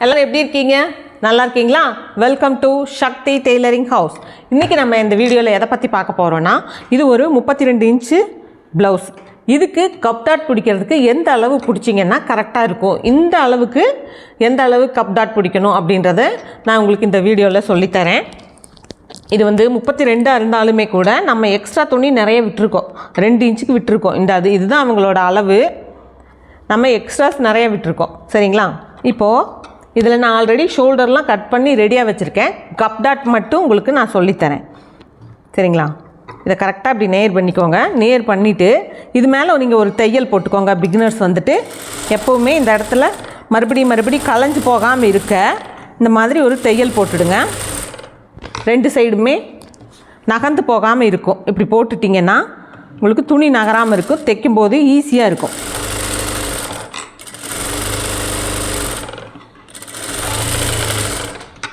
எல்லோரும் எப்படி இருக்கீங்க? நல்லா இருக்கீங்களா? Welcome to Shakti tailoring house இன்றைக்கி நம்ம இந்த வீடியோவில் எதை பற்றி பார்க்க போகிறோன்னா இது ஒரு முப்பத்தி ரெண்டு இன்ச்சு ப்ளவுஸ் இதுக்கு கப் டாட் பிடிக்கிறதுக்கு எந்த அளவு பிடிச்சிங்கன்னா கரெக்டாக இருக்கும். இந்த அளவுக்கு எந்த அளவு கப் டாட் பிடிக்கணும் அப்படின்றத நான் உங்களுக்கு இந்த வீடியோவில் சொல்லித்தரேன் இது வந்து முப்பத்தி ரெண்டாக இருந்தாலுமே கூட நம்ம எக்ஸ்ட்ரா துணி நிறைய விட்டுருக்கோம். ரெண்டு இன்ச்சுக்கு விட்டுருக்கோம். இந்த அது இதுதான் அவங்களோட அளவு. நம்ம எக்ஸ்ட்ராஸ் நிறைய விட்டுருக்கோம். சரிங்களா? இப்போது இதில் நான் ஆல்ரெடி ஷோல்டர்லாம் கட் பண்ணி ரெடியாக வச்சுருக்கேன். கப் டாட் மட்டும் உங்களுக்கு நான் சொல்லித்தரேன். சரிங்களா? இதை கரெக்டாக இப்படி நேர் பண்ணிக்கோங்க. நேர் பண்ணிவிட்டு இது மேலே நீங்கள் ஒரு தையல் போட்டுக்கோங்க. பிகினர்ஸ் வந்துட்டு எப்போவுமே இந்த இடத்துல மறுபடியும் மறுபடியும் களைஞ்சு போகாமல் இருக்க இந்த மாதிரி ஒரு தையல் போட்டுடுங்க. ரெண்டு சைடுமே நகர்ந்து போகாமல் இருக்கும். இப்படி போட்டுட்டிங்கன்னா உங்களுக்கு துணி நகராமல் இருக்கும். தைக்கும்போது ஈஸியாக இருக்கும்.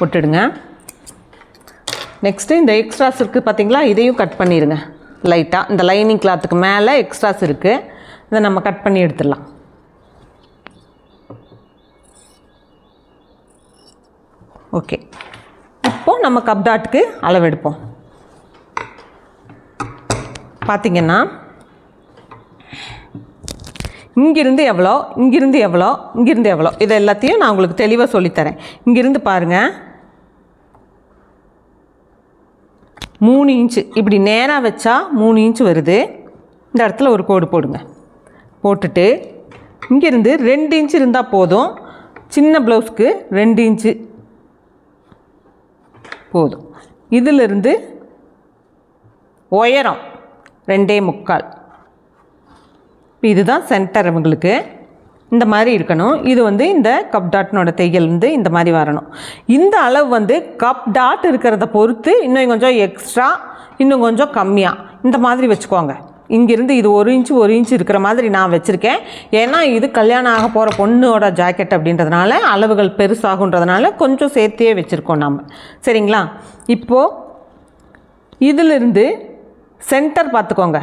விட்டுடுங்க நெக்ஸ்ட்டு இந்த எக்ஸ்ட்ராஸ் இருக்குது பார்த்தீங்களா இதையும் கட் பண்ணிடுங்க. லைட்டாக இந்த லைனிங் கிளாத்துக்கு மேலே எக்ஸ்ட்ராஸ் இருக்குது இதை நம்ம கட் பண்ணி எடுத்துடலாம். ஓகே இப்போது நம்ம கப் டாட்டுக்கு அளவெடுப்போம். பார்த்தீங்கன்னா இங்கிருந்து எவ்வளோ? இங்கிருந்து எவ்வளோ? இங்கிருந்து எவ்வளோ? இது எல்லாத்தையும் நான் உங்களுக்கு தெளிவாக சொல்லித்தரேன். இங்கிருந்து பாருங்கள் மூணு இன்ச்சு. இப்படி நேராக வச்சா மூணு இன்ச்சு வருது. இந்த இடத்துல ஒரு கோடு போடுங்க. போட்டுட்டு இங்கேருந்து ரெண்டு இன்ச்சு இருந்தால் போதும். சின்ன ப்ளவுஸ்க்கு ரெண்டு இன்ச்சு. போதும். இதிலிருந்து உயரம் ரெண்டே முக்கால். இப்போ இதுதான் சென்டர் அவங்களுக்கு இந்த மாதிரி இருக்கணும். இது வந்து இந்த கப் டாட்னோட தையல் வந்து இந்த மாதிரி வரணும். இந்த அளவு வந்து கப் டாட் இருக்கிறத பொறுத்து இன்னும் கொஞ்சம் எக்ஸ்ட்ரா இன்னும் கொஞ்சம் கம்மியாக இந்த மாதிரி வச்சுக்கோங்க. இங்கேருந்து இது ஒரு இன்ச்சு ஒரு இன்ச்சு இருக்கிற மாதிரி நான் வச்சுருக்கேன். ஏன்னா இது கல்யாணம் ஆக போகிற பொண்ணோட ஜாக்கெட் அப்படின்றதுனால அளவுகள் பெருசாகுன்றதுனால கொஞ்சம் சேர்த்தே வச்சுருக்கோம் நம்ம சரிங்களா? இப்போது இதிலிருந்து சென்டர் பார்த்துக்கோங்க.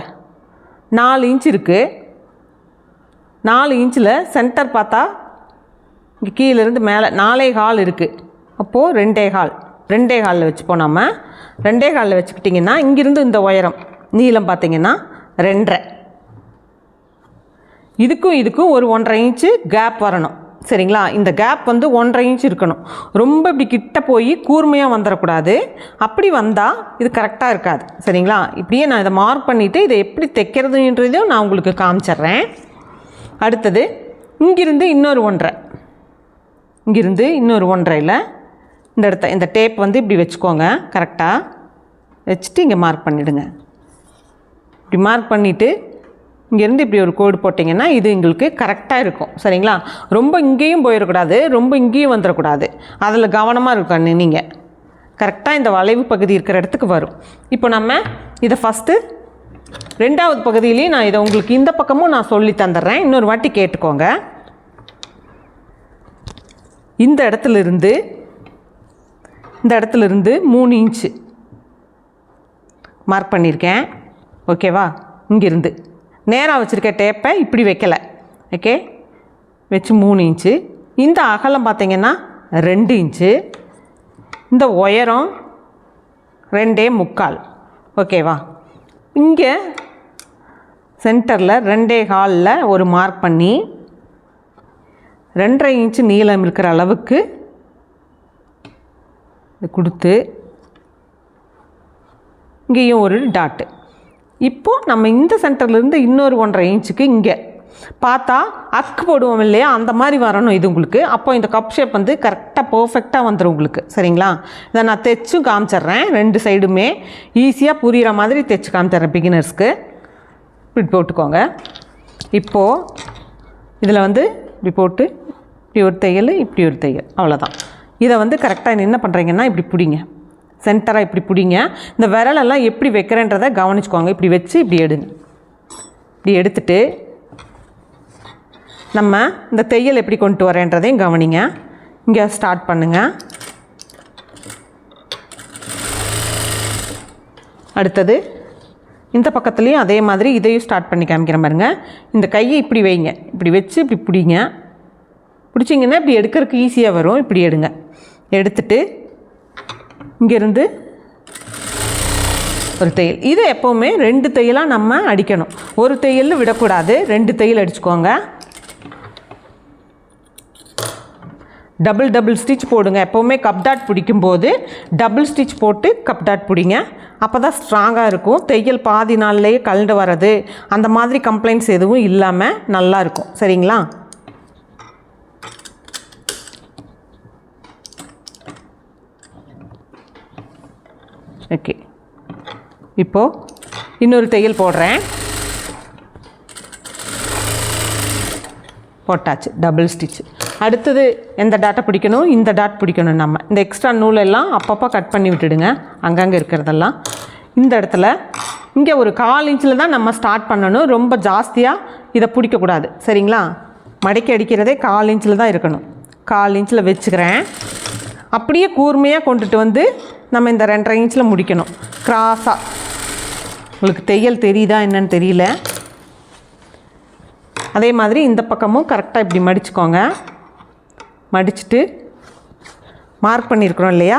நாலு இன்ச் இருக்குது நாலு இன்ச்சில் சென்டர் பார்த்தா இங்கே கீழேருந்து மேலே நாலே கால் இருக்குது அப்போது ரெண்டே கால் ரெண்டே காலில் வச்சுப்போம் நம்ம ரெண்டே காலில் வச்சுக்கிட்டிங்கன்னா இங்கிருந்து இந்த உயரம் நீளம் பார்த்திங்கன்னா ரெண்டரை. இதுக்கும் இதுக்கும் ஒரு ஒன்றரை இன்ச்சு கேப் வரணும். சரிங்களா? இந்த கேப் வந்து ஒன்றரை இன்ச் இருக்கணும். ரொம்ப இப்படி கிட்ட போய் கூர்மையாக வந்துடக்கூடாது அப்படி வந்தால் இது கரெக்டாக இருக்காது. சரிங்களா? இப்படியே நான் இதை மார்க் பண்ணிவிட்டு இதை எப்படி தைக்கிறதுன்றதையும் நான் உங்களுக்கு காமிச்சிட்றேன். அடுத்தது இங்கிருந்து இன்னொரு ஒன்றரை இங்கிருந்து இன்னொரு ஒன்றரையில் இந்த இடத்த இந்த டேப் வந்து இப்படி வச்சுக்கோங்க கரெக்டாக வச்சுட்டு இங்கே மார்க் பண்ணிவிடுங்க இப்படி மார்க் பண்ணிவிட்டு இங்கேருந்து இப்படி ஒரு கோடு போட்டிங்கன்னா இது எங்களுக்கு கரெக்டாக இருக்கும். சரிங்களா? ரொம்ப இங்கேயும் போயிடக்கூடாது ரொம்ப இங்கேயும் வந்துடக்கூடாது. அதில் கவனமாக இருக்கணும் நீங்கள் கரெக்டாக இந்த வளைவு பகுதி இருக்கிற இடத்துக்கு வரும். இப்போ நம்ம இதை ஃபஸ்ட்டு ரெண்டாவது பகுதியிலையும் நான் இதை உங்களுக்கு இந்த பக்கமும் நான் சொல்லி தந்துடுறேன். இன்னொரு வாட்டி கேட்டுக்கோங்க. இந்த இடத்துல இருந்து இந்த இடத்துல இருந்து மூணு இன்ச்சு மார்க் பண்ணியிருக்கேன். ஓகேவா இங்கிருந்து. நேராக வச்சுருக்க டேப்பை இப்படி வைக்கலை. ஓகே வச்சு மூணு இன்ச்சு. இந்த அகலம் பார்த்திங்கன்னா ரெண்டு இன்ச்சு. இந்த உயரம் ரெண்டே முக்கால். ஓகேவா இங்கே சென்டரில் ரெண்டே காலில் ஒரு மார்க் பண்ணி ரெண்டரை இன்ச்சு நீளம் இருக்கிற அளவுக்கு கொடுத்து இங்கேயும் ஒரு டாட்டு இப்போது நம்ம இந்த சென்டர்லேருந்து இன்னொரு ஒன்றரை இன்ச்சுக்கு இங்கே பார்த்தா அக்கு போடுவோம் இல்லையா? அந்த மாதிரி வரணும் இது உங்களுக்கு. அப்போ இந்த கப் ஷேப் வந்து கரெக்டாக பர்ஃபெக்டாக வந்துடும் உங்களுக்கு. சரிங்களா? இதை நான் தைச்சும் காமிச்சிட்றேன். ரெண்டு சைடுமே ஈஸியாக புரிகிற மாதிரி தைச்சு காமிச்சிட்றேன் பிகினர்ஸ்க்கு இப்படி போட்டுக்கோங்க. இப்போது இதில் வந்து இப்படி போட்டு இப்படி ஒரு தையல் இப்படி ஒரு தையல். அவ்வளோதான். இதை வந்து கரெக்டாக என்ன பண்ணுறீங்கன்னா இப்படி பிடிங்க. சென்டராக இப்படி பிடிங்க. இந்த விரலெல்லாம் எப்படி வைக்கிறேன்றதை கவனிச்சுக்கோங்க. இப்படி வச்சு இப்படி எடுங்க. இப்படி எடுத்துகிட்டு நம்ம இந்த தையல் எப்படி கொண்டு வரேன்றதையும் கவனிங்க. இங்கே ஸ்டார்ட் பண்ணுங்கள் அடுத்தது இந்த பக்கத்துலேயும் அதே மாதிரி இதையும் ஸ்டார்ட் பண்ணி காமிக்கிற பாருங்க. இந்த கையை இப்படி வைங்க. இப்படி வச்சு இப்படி பிடிங்க. பிடிச்சிங்கன்னா இப்படி எடுக்கிறதுக்கு ஈஸியாக வரும். இப்படி எடுங்க. எடுத்துட்டு இங்கேருந்து ஒரு தையல். இது எப்போவுமே ரெண்டு தையலாக நம்ம அடிக்கணும். ஒரு தையல் விடக்கூடாது. ரெண்டு தையல் அடிச்சுக்கோங்க. டபுள் டபுள் ஸ்டிச் போடுங்க. எப்போவுமே கப் டாட் பிடிக்கும்போது டபுள் ஸ்டிச் போட்டு கப் டாட் பிடிங்க. அப்போ தான் ஸ்ட்ராங்காக இருக்கும். தையல் பாதி நாள்லேயே கலண்டு வர்றது அந்த மாதிரி கம்ப்ளைண்ட்ஸ் எதுவும் இல்லாமல் நல்லா இருக்கும். சரிங்களா? ஓகே இப்போது இன்னொரு தையல் போடுறேன். போட்டாச்சு. டபுள் ஸ்டிச்சு அடுத்தது எந்த டாட்டை பிடிக்கணும்? இந்த டாட் பிடிக்கணும் நம்ம. இந்த எக்ஸ்ட்ரா நூலெல்லாம் அப்பப்போ கட் பண்ணி விட்டுடுங்க. அங்கங்கே இருக்கிறதெல்லாம். இந்த இடத்துல இங்கே ஒரு கால் இன்ச்சில் தான் நம்ம ஸ்டார்ட் பண்ணணும். ரொம்ப ஜாஸ்தியாக இதை பிடிக்கக்கூடாது. சரிங்களா? மடக்கி அடிக்கிறதே கால் இன்ச்சில் தான் இருக்கணும். கால் இன்ச்சில் வச்சுக்கிறேன். அப்படியே கூர்மையாக கொண்டுட்டு வந்து நம்ம இந்த ரெண்டரை இன்ச்சில் முடிக்கணும். கிராஸாக உங்களுக்கு தையல் தெரியுதா என்னன்னு தெரியல. அதே மாதிரி இந்த பக்கமும் கரெக்டாக இப்படி மடிச்சுக்கோங்க. மடிச்சுட்டு மார்க் பண்ணியிருக்கிறோம் இல்லையா?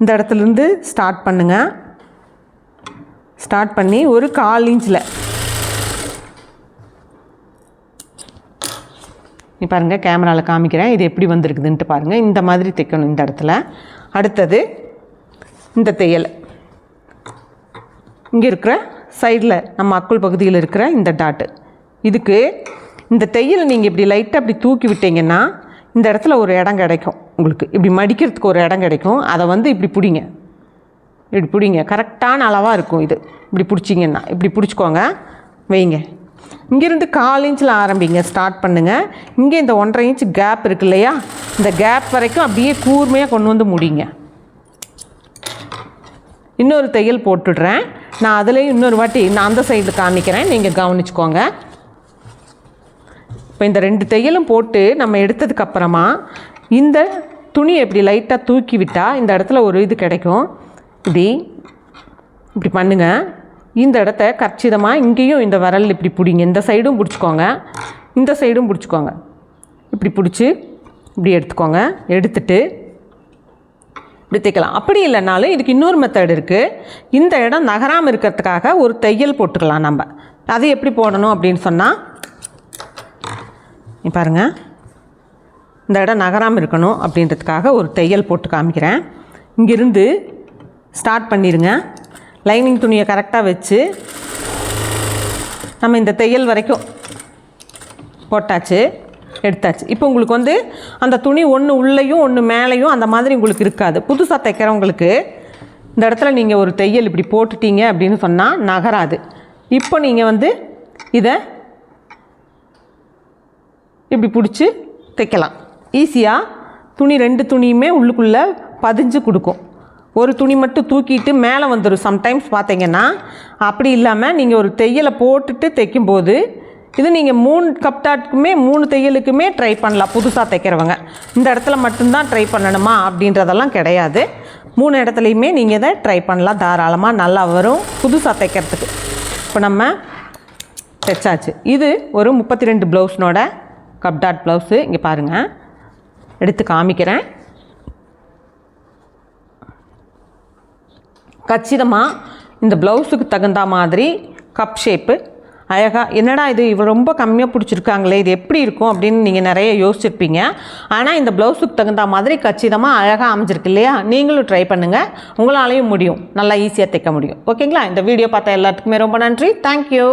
இந்த இடத்துலேருந்து ஸ்டார்ட் பண்ணுங்கள் ஸ்டார்ட் பண்ணி ஒரு கால் இன்ச்சில் நீ பாருங்கள் கேமராவில் காமிக்கிறேன். இது எப்படி வந்திருக்குதுன்ட்டு பாருங்கள் இந்த மாதிரி தைக்கணும் இந்த இடத்துல. அடுத்தது இந்த தையல். இங்கே இருக்கிற சைடில் நம்ம அக்குள் பகுதியில் இருக்கிற இந்த டாட்டு இதுக்கு இந்த தையல் நீங்கள் இப்படி லைட்டாக அப்படி தூக்கி விட்டீங்கன்னா இந்த இடத்துல ஒரு இடம் கிடைக்கும் உங்களுக்கு. இப்படி மடிக்கிறதுக்கு ஒரு இடம் கிடைக்கும். அதை வந்து இப்படி பிடிங்க. இப்படி பிடிங்க. கரெக்டான அளவாக இருக்கும் இது. இப்படி பிடிச்சிங்கன்னா. இப்படி பிடிச்சிக்கோங்க. வைங்க. இங்கேருந்து கால் இன்ச்சில் ஆரம்பிங்க. ஸ்டார்ட் பண்ணுங்கள் இங்கே இந்த ஒன்றரை இன்ச் கேப் இருக்கு இல்லையா? இந்த கேப் வரைக்கும் அப்படியே கூர்மையாக கொண்டு வந்து முடிங்க. இன்னொரு தையல் போட்டுடுறேன். நான் அதுலேயும் இன்னொரு வாட்டி நான் அந்த சைடில் காமிக்கிறேன். நீங்கள் கவனிச்சுக்கோங்க. இப்போ இந்த ரெண்டு தையலும் போட்டு நம்ம எடுத்ததுக்கப்புறமா இந்த துணியை இப்படி லைட்டாக தூக்கி விட்டால் இந்த இடத்துல ஒரு இது கிடைக்கும். இப்படி இப்படி பண்ணுங்கள் இந்த இடத்த கச்சிதமாக இங்கேயும் இந்த விரல் இப்படி பிடிங்க. இந்த சைடும் பிடிச்சிக்கோங்க. இந்த சைடும் பிடிச்சிக்கோங்க. இப்படி பிடிச்சி இப்படி எடுத்துக்கோங்க. எடுத்துட்டு இப்படி தைக்கலாம். அப்படி இல்லைனாலும் இதுக்கு இன்னொரு மெத்தட் இருக்குது இந்த இடம் நகராமல் இருக்கிறதுக்காக ஒரு தையல் போட்டுக்கலாம் நம்ம. அது எப்படி போடணும் அப்படின்னு சொன்னால் பாருங்கள் இந்த இடம் நகராமல் இருக்கணும் அப்படின்றதுக்காக ஒரு தையல் போட்டு காமிக்கிறேன். இங்கிருந்து ஸ்டார்ட் பண்ணிடுங்க லைனிங் துணியை கரெக்டாக வச்சு நம்ம இந்த தையல் வரைக்கும் போட்டாச்சு எடுத்தாச்சு. இப்போ உங்களுக்கு வந்து அந்த துணி ஒன்று உள்ளேயும் ஒன்று மேலேயும் அந்த மாதிரி உங்களுக்கு இருக்காது. புதுசாக தைக்கிறவங்களுக்கு இந்த இடத்துல நீங்கள் ஒரு தையல் இப்படி போட்டுட்டீங்க அப்படின்னு சொன்னால் நகராது. இப்போ நீங்கள் வந்து இதை இப்படி பிடிச்சி தைக்கலாம். ஈஸியாக துணி ரெண்டு துணியுமே உள்ளுக்குள்ளே பதிஞ்சு கொடுக்கும். ஒரு துணி மட்டும் தூக்கிட்டு மேலே வந்துடும் சம்டைம்ஸ் பார்த்தீங்கன்னா அப்படி இல்லாமல் நீங்கள் ஒரு தையலை போட்டுட்டு தைக்கும்போது இது நீங்கள் மூணு கப்டாட்டுக்குமே மூணு தையலுக்குமே ட்ரை பண்ணலாம். புதுசாக தைக்கிறவங்க. இந்த இடத்துல மட்டும்தான் ட்ரை பண்ணணுமா அப்படின்றதெல்லாம் கிடையாது. மூணு இடத்துலையுமே நீங்கள் இதை ட்ரை பண்ணலாம். தாராளமாக நல்லா வரும் புதுசாக தைக்கிறதுக்கு. இப்போ நம்ம தைச்சாச்சு. இது ஒரு முப்பத்தி ரெண்டு ப்ளவுஸ்னோட கப் டாட் ப்ளவுஸு இங்கே பாருங்கள் எடுத்து காமிக்கிறேன். கச்சிதமாக இந்த ப்ளவுஸுக்கு தகுந்த மாதிரி கப் ஷேப்பு அழகாக என்னடா இது இவ ரொம்ப கம்மியாக பிடிச்சிருக்காங்களே இது எப்படி இருக்கும் அப்படின்னு நீங்கள் நிறைய யோசிச்சிருப்பீங்க. ஆனால் இந்த ப்ளவுஸுக்கு தகுந்த மாதிரி கச்சிதமாக அழகாக அமைஞ்சிருக்கு இல்லையா? நீங்களும் ட்ரை பண்ணுங்கள் உங்களாலையும் முடியும். நல்லா ஈஸியாக தைக்க முடியும். ஓகேங்களா இந்த வீடியோ பார்த்த எல்லாத்துக்குமே ரொம்ப நன்றி. தேங்க்யூ